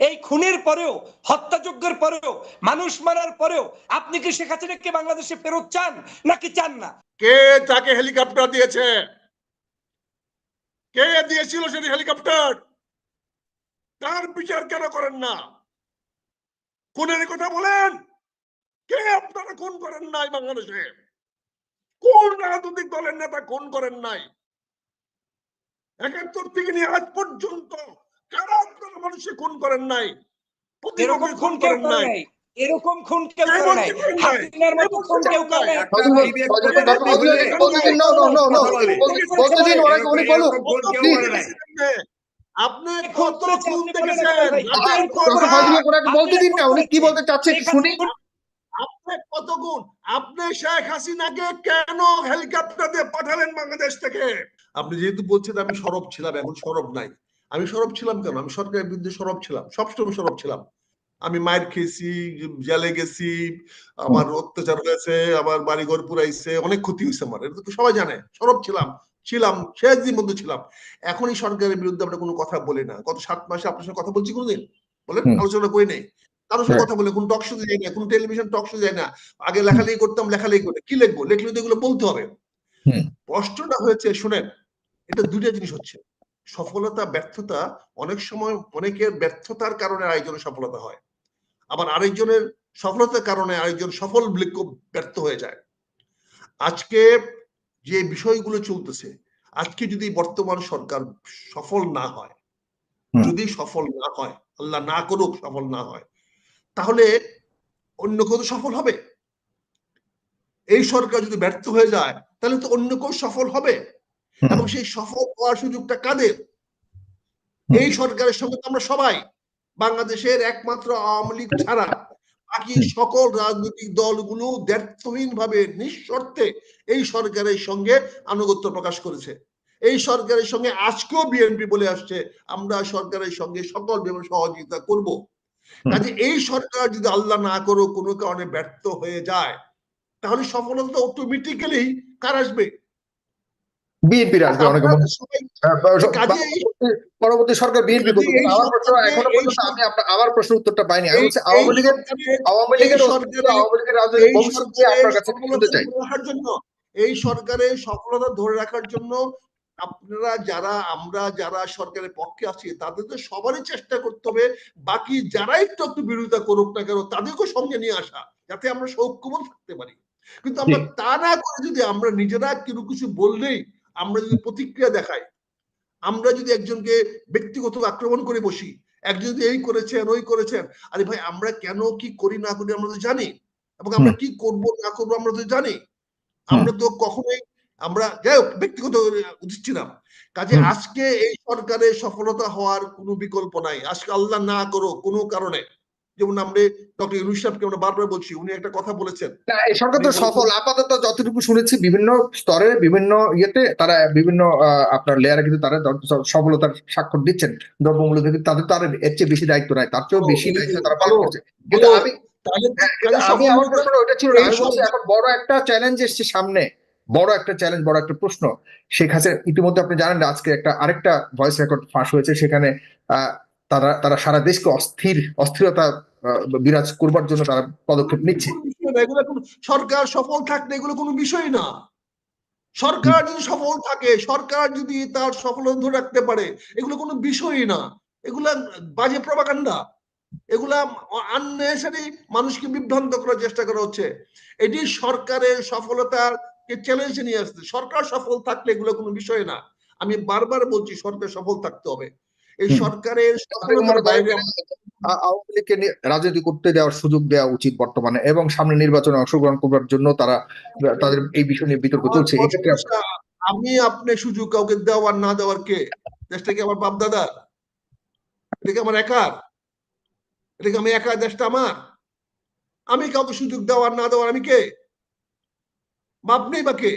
এই খুনের পরেও, হত্যাযজ্ঞের পরেও, মানুষ মারার পরেও আপনি কি শেখ হাসিনাকে বাংলাদেশে ফেরত চান নাকি চান না? কে তাকে হেলিকপ্টার দিয়েছে? কে দিয়েছিল সেই হেলিকপ্টার? তার বিচার কেন করেন না? খুনের কথা বলেন। কে আপনারা খুন করেন নাই বাংলাদেশে? কোন রাজনৈতিক দলের নেতা খুন করেন নাই? একাত্তর থেকে নিয়ে আজ পর্যন্ত কারা আপনারা মানুষে খুন করেন নাই। এরকম খুন কেউ করেন করে নাই। এরকম খুন কেউ করে নাই। হাসিনার মতো খুন কেউ করে নাই। আপনি কত খুন দেখেছেন? বলতে দিন না। উনি কি বলতে চাচ্ছে শেখ শুনি। আপনি কত গুণ আপনি শেখ হাসিনাকে কেন হেলিকপ্টার দিয়ে পাঠালেন বাংলাদেশ থেকে? আপনি যেহেতু বলছেন আমি সরব ছিলাম এখন সরব নাই। আমি সরব ছিলাম কেন? আমি সরকারের বিরুদ্ধে সরব ছিলাম। সবসময় সরব ছিলাম। আমি মায়ের খেয়েছি জেলে গেছি আমার অত্যাচার হয়েছে আমার বাড়িঘর পুরাইছে অনেক ক্ষতি হয়েছে আমার। এটা তো সবাই জানে। সরব ছিলাম ছিলাম শেষ দিন মধ্যে ছিলাম। এখন এই সরকারের বিরুদ্ধে আমরা কোনো কথা বলি না। গত সাত মাসে আপনার সঙ্গে কথা বলছি কোনোদিন? বলেন আলোচনা করি নেই। কারোর সাথে হ্যাঁ। কথা বলে কোনো টক শো যাই না কোনো টেলিভিশন টক শো যায় না। আগে লেখালেখি করতাম লেখালেখি করে কি লিখব? লেখলে তো এগুলো বলতে হবে। প্রশ্নটা হয়েছে শুনেন এটা দুইটা জিনিস হচ্ছে। সফলতা ব্যর্থতা অনেক সময় অনেকের ব্যর্থতার কারণে আরেকজনের সফলতা হয়। আবার আরেকজনের সফলতার কারণে আরেকজন সফল বৃক্ষ ব্যর্থ হয়ে যায়। আজকে যে বিষয়গুলো চলতেছে আজকে যদি বর্তমান সরকার সফল না হয় যদি সফল না হয় আল্লাহ না করুক সফল না হয় তাহলে অন্য কেউ তো সফল হবে। এই সরকার যদি ব্যর্থ হয়ে যায় তাহলে তো অন্য কেউ সফল হবে। এবং সেই সফল হওয়ার সুযোগটা কাদের? এই সরকারের সঙ্গে আমরা সবাই বাংলাদেশের একমাত্র আওয়ামী লীগ ছাড়া। বাকি সকল রাজনৈতিক দলগুলো দ্ব্যর্থহীন ভাবে নিঃশর্তে এই সরকারের সঙ্গে আনুগত্য প্রকাশ করেছে। এই সরকারের সঙ্গে আজকেও বিএনপি বলে আসছে আমরা সরকারের সঙ্গে সকল সহযোগিতা করব। কাজে এই সরকার যদি আল্লাহ না করো কোনো কারণে ব্যর্থ হয়ে যায় তাহলে সফলতা অটোমেটিক্যালি কার আসবে? বিএনপির আসবে অনেক এই পরবর্তী সরকার বিএনপি আমার প্রশ্ন এখনও পর্যন্ত আমি আমার প্রশ্ন উত্তরটা পাইনি। আমি হচ্ছে আওয়ামী লীগের আওয়ামী লীগের আওয়ামী লীগের রাজনৈতিক ভবিষ্যৎ নিয়ে আপনার কাছে শুনতে চাই? ধরে রাখার জন্য এই সরকারের সফলতা ধরে রাখার জন্য আপনারা যারা আমরা যারা সরকারের পক্ষে আছি তাদের তো সবারই চেষ্টা করতে হবে। বাকি যারা একটু একটু বিরোধিতা করুক না কেন তাদেরকেও সঙ্গে নিয়ে আসা যাতে আমরা সৌক্যমন থাকতে পারি। কিন্তু আমরা তা না করে যদি আমরা নিজেরা কিছু কিছু বললেই আমরা যদি প্রতিক্রিয়া দেখাই আমরা যদি একজনকে ব্যক্তিগত আক্রমণ করে বসি একজন যদি এই করেছেন ওই করেছেন আরে ভাই আমরা কেন কি করি না করি আমরা তো জানি এবং আমরা কি করব না করব আমরা তো জানি। আমরা তো কখনোই আমরা যাই হোক ব্যক্তিগত না। কাজে আজকে এই সরকারের সফলতা হওয়ার কোনো বিকল্প নাই। আজকে আল্লাহ না করো কোনো কারণে। যেমন আমরা ডক্টর ইউনুস সাহেবকে আমরা বারবার বলছি উনি একটা কথা বলেছেন। না এই সরকার তো সফল। আপাতত যতটুকু শুনেছি বিভিন্ন স্তরে বিভিন্ন ইয়েতে তারা বিভিন্ন আপনার লেয়ারে কিন্তু তারা সফলতার স্বাক্ষর দিচ্ছেন। দ্রব্যমূল্য থেকে তাদের তো আর এর চেয়ে বেশি দায়িত্ব নাই তার চেয়েও বেশি দায়িত্ব তারা পালন করছে। কিন্তু আমি হ্যাঁ, তাহলে আমি আমার প্রশ্ন ওইটা ছিল না। এই আমি বলছি সব- এখন বড় একটা চ্যালেঞ্জ এসছে সামনে। বড় একটা চ্যালেঞ্জ বড় একটা প্রশ্ন। শেখ হাসিনা ইতিমধ্যে আপনি জানেন আজকে একটা আরেকটা ভয়েস রেকর্ড ফাঁস হয়েছে। সেখানে আহ, তারা তারা সারা দেশকে অস্থির, অস্থিরতা বিরাজ করবার জন্য তারা পদক্ষেপ নিচ্ছে। সরকার সফল থাকলে এগুলো কোনো বিষয় না। সরকার যদি সফল থাকে, সরকার যদি তার সফলতা ধরে রাখতে পারে, এগুলো কোনো বিষয়ই না। এগুলা বাজে প্রবাকাণ্ডা এগুলা আননেসারি মানুষকে বিভ্রান্ত করার চেষ্টা করা হচ্ছে। এটি সরকারের সফলতাকে চ্যালেঞ্জে নিয়ে আসছে। সরকার সফল থাকলে এগুলো কোনো বিষয় না। আমি বারবার বলছি, সরকার সফল থাকতে হবে। এই সরকারের আওয়ামী লীগকে রাজনীতি করতে দেওয়ার সুযোগ দেওয়া উচিত বর্তমানে এবং সামনে নির্বাচনে অংশগ্রহণ করার জন্য তারা তাদের এই বিষয় নিয়ে বিতর্ক চলছে। আমি আপনি সুযোগ কাউকে দেওয়ার না দেওয়ার কে? দেশটা কি আমার বাপ দাদার এটা কি আমার একার? এটা কি আমি একা দেশটা আমার? আমি কাউকে সুযোগ দেওয়ার না দেওয়ার আমি কে? বাপ নেই বা কে।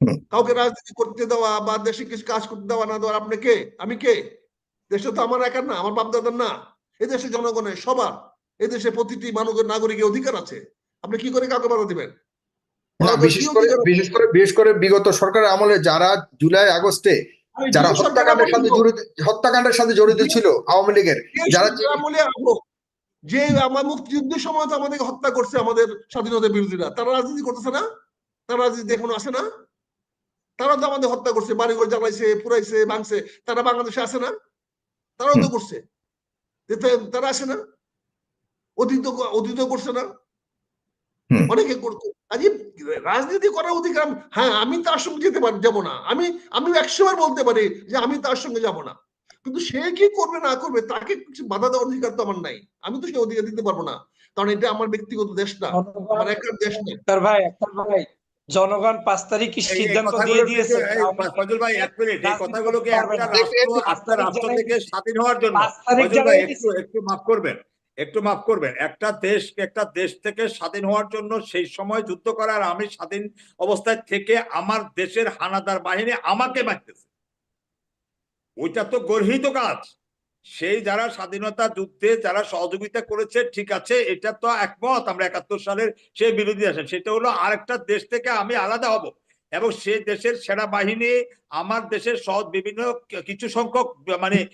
কাউকে রাজনীতি করতে দেওয়া বা দেশে কিছু কাজ করতে দেওয়া না দেওয়ার আপনি কে? আমি কে? দেশটা তো আমার একার না আমার বাপ দাদার না। এই দেশে জনগণের সবার এই দেশে প্রতিটি মানুষের নাগরিকের অধিকার আছে। আপনি কি করে কাউকে বাধা দিবেন? বিশেষ করে বিশেষ করে বিশেষ করে বিগত সরকারের আমলে যারা জুলাই আগস্টে যারা হত্যাকাণ্ডের সাথে জড়িত হত্যাকাণ্ডের সাথে জড়িত ছিল আওয়ামী লীগের যারা যে আমার মুক্তিযুদ্ধের সময় তো আমাদেরকে হত্যা করছে আমাদের স্বাধীনতা বিরোধীরা তারা রাজনীতি করতেছে না? তারা রাজনীতি এখন আসে না? তারা তো আমাদের হত্যা করছে বাড়িঘর জ্বালাইছে পুরাইছে ভাঙছে। তারা বাংলাদেশে আসে না? তারাও তো করছে। তারা আসে না? অতীত অতীত করছে না? অনেকে করতো। আজ রাজনীতি করার অধিকার হ্যাঁ আমি তার সঙ্গে যেতে পারি যাব না। আমি আমি একশোবার বলতে পারি যে আমি তার সঙ্গে যাব না। কিন্তু সে কি করবে না করবে তাকে কিছু বাধা দেওয়ার অধিকার তো আমার নাই। আমি তো সে অধিকার দিতে পারব না। কারণ এটা আমার ব্যক্তিগত দেশ না। আমার একার দেশ না। ভাই ভাই। জনগণ পাঁচ তারিখ সিদ্ধান্ত দিয়ে দিয়েছে। ফজল ভাই এক মিনিট এই কথাগুলোকে একটা রাষ্ট্র একটু- একটা রাষ্ট্র জানাই- থেকে স্বাধীন হওয়ার জন্য। ফজল ভাই একটু একটু মাফ করবেন একটু মাফ করবেন। একটা দেশ একটা দেশ থেকে স্বাধীন হওয়ার জন্য সেই সময় যুদ্ধ করার আমি স্বাধীন অবস্থায় থেকে আমার দেশের হানাদার বাহিনী আমাকে মারতেছে। ওইটা তো গর্হিত কাজ। সেই যারা স্বাধীনতা যুদ্ধে যারা সহযোগিতা করেছে ঠিক আছে এটা তো একমত আমরা একাত্তর সালের সেই বিরোধী আছেন সেটা হলো আরেকটা দেশ থেকে আমি আলাদা হব। এবং সে দেশের সেনাবাহিনী আমার দেশের সহ বিভিন্ন কিছু সংখ্যক মানে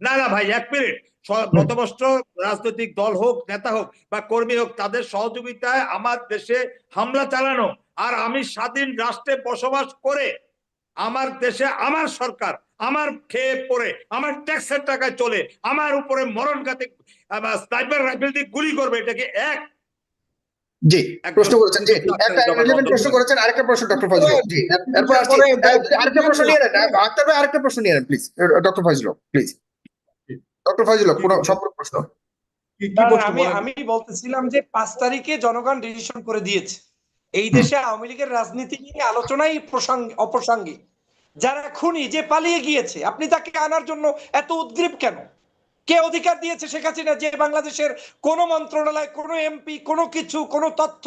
না না ভাই এক মিনিট। স- রাজনৈতিক দল হোক নেতা হোক বা কর্মী হোক তাদের সহযোগিতায় আমার দেশে হামলা চালানো। আর আমি স্বাধীন রাষ্ট্রে বসবাস করে আমার দেশে আমার সরকার আমার খেয়ে পড়ে আমার ট্যাক্সের টাকায় চলে আমার উপরে মরণ ঘাতে স্নাইপার রাইফেল দিয়ে গুলি করবে এটা কি এক? জি প্রশ্ন করেছেন জি। একটা রিলেভেন্ট প্রশ্ন করেছেন আরেকটা প্রশ্ন ডক্টর ফজল জি। এরপর আসছি আরেকটা প্রশ্ন নিয়ে নেন আক্তার ভাই আরেকটা প্রশ্ন নিয়ে নেন please doctor Fazal please doctor Fazal পুরো সম্পূর্ণ প্রশ্ন? কি কি না, না, প্রশ্ন আমি আমি বলতেছিলাম যে পাঁচ তারিখে জনগণ ডিসিশন করে দিয়েছে। এই দেশে আওয়ামী লীগের রাজনীতি নিয়ে আলোচনাই প্রসঙ্গ অপ্রসঙ্গিক। যারা খুনি যে পালিয়ে গিয়েছে আপনি তাকে আনার জন্য এত উদ্গ্রীব কেন? কে অধিকার দিয়েছে শেখ হাসিনা যে বাংলাদেশের কোন মন্ত্রণালয় কোন এমপি কোনো কিছু কোনো তথ্য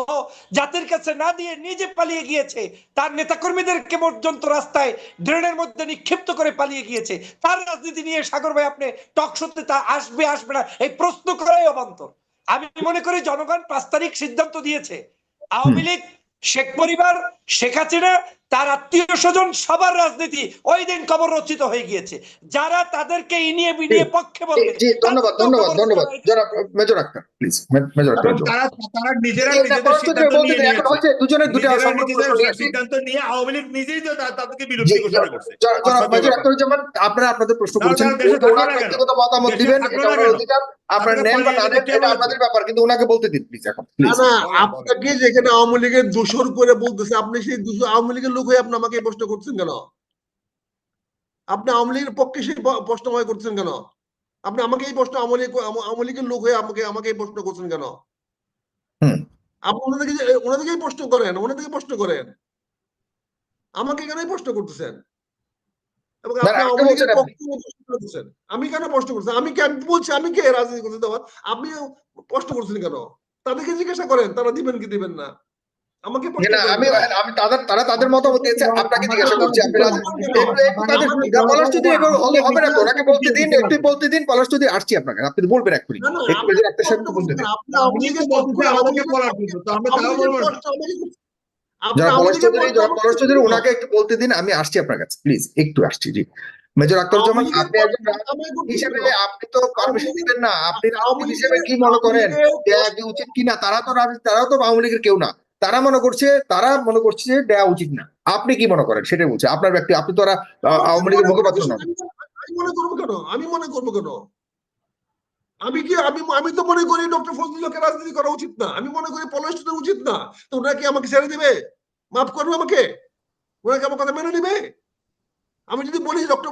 জাতির কাছে না দিয়ে নিজে পালিয়ে গিয়েছে তার নেতাকর্মীদেরকে পর্যন্ত রাস্তায় ড্রেনের মধ্যে নিক্ষিপ্ত করে পালিয়ে গিয়েছে তার রাজনীতি নিয়ে সাগর ভাই আপনি টকশোতে তা আসবে আসবে না এই প্রশ্ন করাই অবান্তর। আমি মনে করি জনগণ পাঁচ তারিখ সিদ্ধান্ত দিয়েছে আওয়ামী লীগ শেখ পরিবার শেখ হাসিনা তার আত্মীয় স্বজন সবার রাজনীতি ওই দিন কবর রচিত হয়ে গিয়েছে। যারা তাদেরকে ইনিয়ে বিনিয়ে পক্ষে বলবে জি ধন্যবাদ ধন্যবাদ ধন্যবাদ। জনাব major Akhtar please major Akhtar তারা তারা নিজেরা নিজেদের সিদ্ধান্ত বলতে নিয়ে দিন, এখন হচ্ছে দুজনের দুটো নিয়েছি। সিদ্ধান্ত নিয়ে আওয়ামী লীগ নিজেই তো তাদেরকে বিলুপ্তি ঘোষণা করছে। জনাব মেজর আক্তারুজ্জামান আপনারা আপনাদের প্রশ্ন করেছেন ওনার? ব্যক্তিগত মতামত দিবেন এটা ওনার অধিকার আপনারা আপনাদের নেন বা না এটা আপনাদের ব্যাপার কিন্তু ওনাকে বলতে দিন প্লিজ এখন না আপনাকে যেখানে আওয়ামী লীগের দোষর করে বলতেছে আপনি সেই দোষর আওয়ামী লীগের লোক হয়ে আপনি আমাকে প্রশ্ন করছেন কেন? আপনি আওয়ামী লীগের পক্ষে সেই প- প্রশ্ন আমাকে করছেন কেন? আপনি আমাকে এই প্রশ্ন আওয়ামী লীগ আওয়ামী- আওয়ামী লীগের লোক হয়ে আমাকে আমাকে এই প্রশ্ন করছেন কেন? আপনি ওনাদেরকে ওনাদেরকেই প্রশ্ন করেন ওনাদেরকে প্রশ্ন করেন। আমাকে কেন প্রশ্ন করতেছেন? এবং আপনি আওয়ামী লীগের প্রশ্ন করতেছেন। আমি কেন প্রশ্ন করছি আমি কে বলছি আমি কে রাজনীতি করতে দেওয়ার আপনি প্রশ্ন করছেন কেন? তাদেরকে জিজ্ঞাসা করেন তারা দিবেন কি দিবেন না? আমাকে আমি আমি তাদের তারা তাদের মতামত দিয়েছে আপনাকে জিজ্ঞাসা করছি একটু একটু তাদের পলাশ যদি এবার হলে হবে না ওনাকে বলতে দিন একটু বলতে দিন পলাশ যদি আসছি আপনার কাছে আপনি বলবেন এক্ষুনি। একটু আক্তার প্রশ্ন সাহেবকে বলতে দিন। যারা পলাশ চৌধুরী যারা পলাশ চৌধুরী ওনাকে একটু বলতে দিন আমি আসছি আপনার কাছে প্লিজ একটু আসছি জি। মেজর আওয়ামী লীগের আপনি একজন হিসেবে আপনি তো পারমিশন দিবেন না আপনি আওয়ামী হিসেবে কি মনে করেন? আওয়ামী দেয়া কি উচিত কিনা তারা তো তারাও তো আওয়ামী লীগের কেউ না। তারা মনে করছে তারা মনে করছে যে দেওয়া উচিত না। আপনি কি মনে করেন? সেটাই বলছে। আপনার ব্যক্তি আপনি তো আওয়ামী লীগের মুখপাত্র না আমি আমি মনে করব কেন? আমি মনে করব কেন? আমি কি আমি আমি তো মনে করি ডক্টর ফজলুল্লাহকে রাজনীতি করা উচিত না। আমি মনে করি পলাশ চৌধুরী উচিত না। তো ওনারা কি আমাকে ছেড়ে দিবে? মাফ করবে আমাকে? ওনাকে আমার কথা মেনে নিবে? আমি যদি বলি ডক্টর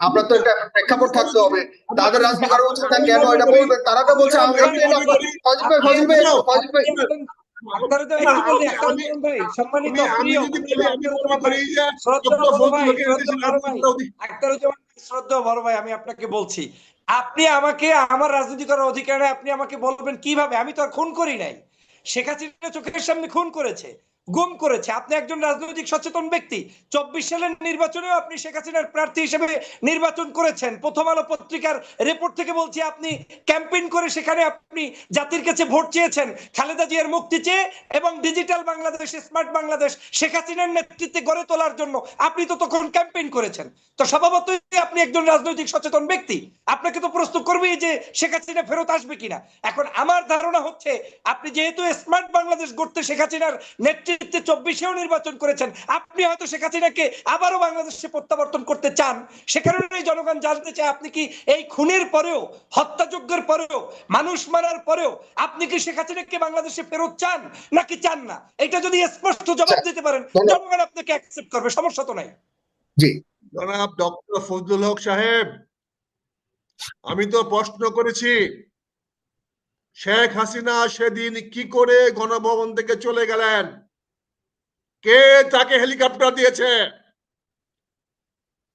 আপনার তো একটা প্রেক্ষাপট থাকতে হবে। তাদের রাজনীতি করা উচিত না কেন এটা তারা তো বলছে আমি আপনাকে বলছি। আপনি আমাকে আমার রাজনীতি করার অধিকার আপনি আমাকে বলবেন কীভাবে? আমি তো আর খুন করি নাই। শেখ হাসিনা চোখের সামনে খুন করেছে। গুম করেছে। আপনি একজন রাজনৈতিক সচেতন ব্যক্তি। চব্বিশ সালের নির্বাচনেও আপনি শেখ হাসিনার প্রার্থী হিসেবে নির্বাচন করেছেন। প্রথম আলো পত্রিকার রিপোর্ট থেকে বলছি, আপনি ক্যাম্পেইন করে সেখানে আপনি জাতির কাছে ভোট চেয়েছেন। খালেদা জিয়ার মুক্তি চেয়ে এবং ডিজিটাল বাংলাদেশ, স্মার্ট বাংলাদেশ শেখ হাসিনার নেতৃত্বে গড়ে তোলার জন্য আপনি তো তখন ক্যাম্পেইন করেছেন। তো স্বভাবতই আপনি একজন রাজনৈতিক সচেতন ব্যক্তি। আপনাকে তো প্রস্তুত করবেই যে শেখ হাসিনা ফেরত আসবে কিনা। এখন আমার ধারণা হচ্ছে, আপনি যেহেতু স্মার্ট বাংলাদেশ গড়তে শেখ হাসিনার নেতৃত্বে চব্বিশেও নির্বাচন করেছেন। আপনি হয়তো শেখ হাসিনাকে আবারও বাংলাদেশে প্রত্যাবর্তন করতে চান। সে কারণেই জনগণ জানতে চায় আপনি কি এই খুনের পরেও হত্যাযজ্ঞের পরেও মানুষ মারার পরেও আপনি কি শেখ হাসিনাকে বাংলাদেশে ফেরত চান? নাকি চান না? এটা যদি স্পষ্ট জবাব দিতে পারেন জনগণ আপনাকে অ্যাকসেপ্ট করবে সমস্যা তো নাই। জি। জনাব ডক্টর ফজলুল হক সাহেব আমি তো প্রশ্ন করেছি শেখ হাসিনা সেদিন কি করে গণভবন থেকে চলে গেলেন? কে তাকে হেলিকপ্টার দিয়েছে?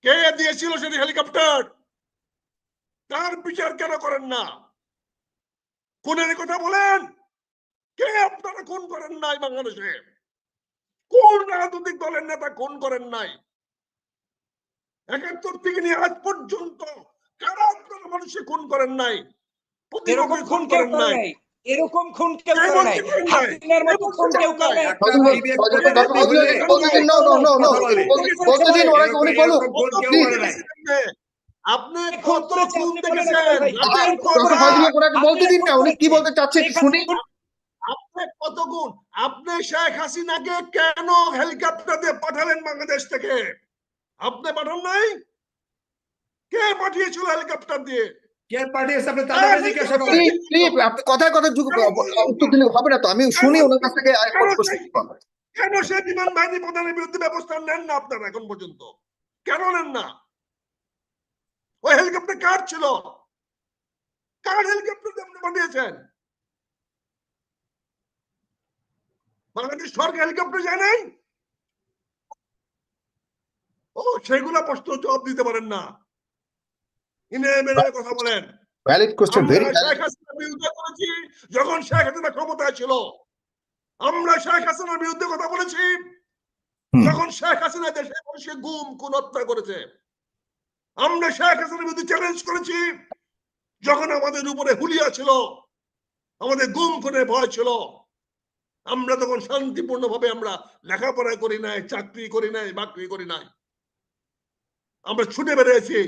কে দিয়েছিল সেদিন হেলিকপ্টার? তার বিচার কেন করেন না? খুনের কথা বলেন। কে আপনারা খুন করেন নাই বাংলাদেশে? কোন রাজনৈতিক দলের নেতা খুন করেন নাই? একাত্তর থেকে নিয়ে আজ পর্যন্ত কারা আপনারা মানুষে খুন করেন নাই? এরকম খুন করেন নাই? এরকম খুন কেউ করে নাই। হাসিনার মতো খুন কেউ করে নাই। আপনি কত খুন দেখেছেন? বলতে দিন না উনি কি বলতে চাচ্ছে শুনি আপনি কত গুণ আপনি শেখ হাসিনাকে কেন হেলিকপ্টার দিয়ে পাঠালেন বাংলাদেশ থেকে? আপনি পাঠান নাই? কে পাঠিয়েছিল হেলিকপ্টার দিয়ে? আপনি তাদের জিজ্ঞাসা করেন প্লিজ প্লিজ আপনি কথায় কথা উত্তর দিলে হবে না তো। আমি শুনি ওনার কাছ থেকে আরেকটা প্রশ্ন করব। কেন সে বিমান বাহিনী প্রধানের বিরুদ্ধে ব্যবস্থা নেন না আপনারা এখন পর্যন্ত? কেন নেন না? ওই হেলিকপ্টার কার ছিল? কার হেলিকপ্টার আপনি পাঠিয়েছেন? বাংলাদেশ সরকার হেলিকপ্টার যায় নাই? ও সেগুলা প্রশ্ন জবাব দিতে পারেন না। ইনে মেরে কথা বলেন। ভ্যালিড কোশ্চেন ভেরি শেখ হাসিনার বিরুদ্ধে করেছি যখন শেখ হাসিনা ক্ষমতায় ছিল। আমরা শেখ হাসিনার বিরুদ্ধে কথা বলেছি। যখন শেখ হাসিনা দেশে বসে গুম খুন হত্যা করেছে। আমরা শেখ হাসিনার বিরুদ্ধে চ্যালেঞ্জ করেছি। যখন আমাদের উপরে হুলিয়া ছিল আমাদের গুম খুনে ভয় ছিল আমরা তখন শান্তিপূর্ণ ভাবে আমরা লেখাপড়া করি নাই চাকরি করি নাই বাকরি করি নাই। আমরা ছুটে বেরিয়েছি।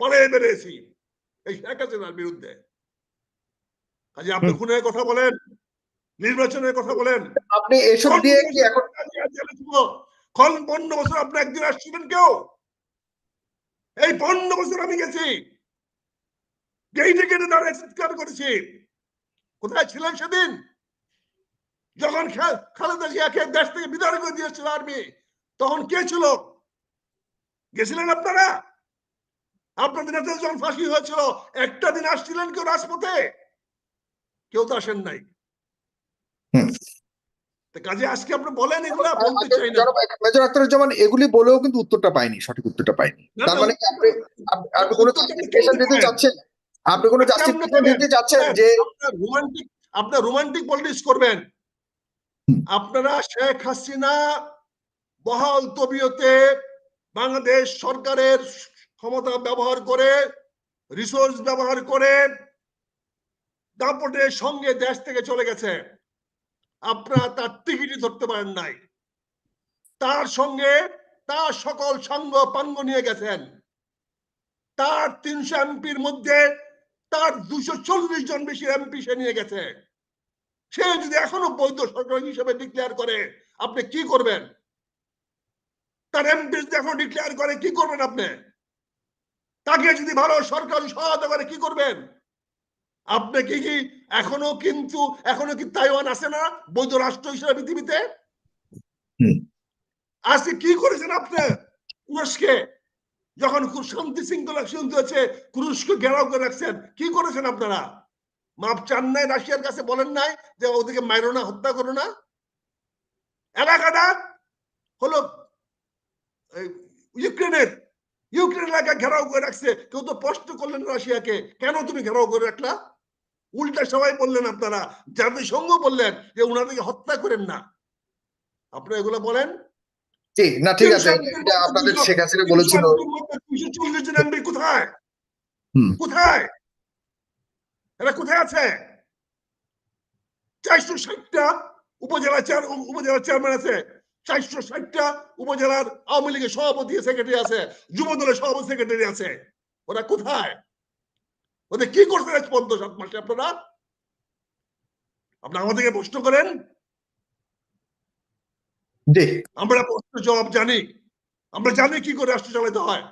পালিয়ে বেরিয়েছি এই শেখ হাসিনার বিরুদ্ধে। কাজে আপনি খুনের কথা বলেন নির্বাচনের কথা বলেন। আপনি এসব দিয়ে কি এখন পনেরো বছর আপনি একদিন আসছিলেন কেউ? এই পনেরো বছর আমি গেছি। গেইটে গেটে দাঁড়িয়ে চিৎকার করেছি। কোথায় ছিলেন সেদিন? যখন খালেদা জিয়াকে দেশ থেকে বিদায় করে দিয়েছিল আর্মি তখন কে ছিল? গেছিলেন আপনারা? আপনাদের নেতা যখন ফাঁসি হয়েছিল একটা দিন আসছিলেন কেউ রাজপথে? কেউ তো আসেন নাই। কাজে আজকে আপনি বলেন এগুলা বলতে চাই না। মেজর আখতারুজ্জামান এগুলি বলেও কিন্তু উত্তরটা পাইনি সঠিক উত্তরটা পাইনি তার মানে আপনি আপনি কোনো জাস্টিফিকেশন দিতে চাচ্ছেন? আপনি কোনো জাস্টিফিকেশন দিতে চাচ্ছেন যে রোমান্টিক আপনার রোমান্টিক পলিটিক্স করবেন। আপনারা শেখ হাসিনা বহাল তবিয়তে বাংলাদেশ সরকারের ক্ষমতা ব্যবহার করে রিসোর্স ব্যবহার করে দাপটের সঙ্গে দেশ থেকে চলে গেছে। আপনারা তার টিকিটই ধরতে পারেন নাই। তার সঙ্গে তার সকল সঙ্গ পাঙ্গ নিয়ে গেছেন। তার তিনশো এমপির মধ্যে তার দুশো চল্লিশ জন বেশি এমপি সে নিয়ে গেছে। সে যদি এখনও বৈধ সরকার হিসেবে ডিক্লেয়ার করে, আপনি কি করবেন? তার এমপি যদি এখনও ডিক্লেয়ার করে, কি করবেন আপনি? তাকে যদি ভালো সরকারি সহায়তা করে কি করবেন? আপনি কি কি এখনও কিন্তু এখনও কি তাইওয়ান আছে না? বৈধ রাষ্ট্র হিসেবে পৃথিবীতে। আজকে কি করেছেন আপনি? তুরস্কে যখন খুব শান্তি শৃঙ্খলা শুনতে হচ্ছে তুরস্ক ঘেরাও করে রাখছেন কি করেছেন আপনারা? মাপ চান নাই রাশিয়ার কাছে বলেন নাই যে ওদিকে মাইরো না হত্যা করো না? এলাকাটা হলো ইউক্রেনের ইউক্রেন এলাকা ঘেরাও করে রাখছে কেউ তো প্রশ্ন করলেন রাশিয়াকে কেন তুমি ঘেরাও করে রাখলা? উল্টা সবাই বললেন আপনারা জাতিসংঘ বললেন যে ওনাদেরকে হত্যা করেন না। আপনারা এগুলো বলেন? জি না ঠিক আছে এটা আপনাদের শেখ হাসিনা বলেছিল। দুইশো চল্লিশ জন এমপি কোথায়? কোথায়? এরা কোথায় আছে? চারশো ষাটটা উপজেলা চেয়ার উপজেলা চেয়ারম্যান আছে। চারশো ষাটটা উপজেলার আওয়ামী লীগের সভাপতি সেক্রেটারি আছে যুব দলের সভাপতি সেক্রেটারি আছে। ওরা কোথায়? ওদের কি করছেন আজ পদ্ম সাত মাসে আপনারা? আপনারা আমাদেরকে প্রশ্ন করেন? আমরা প্রশ্ন জবাব জানি। আমরা জানি কি করে রাষ্ট্র চালাতে হয়।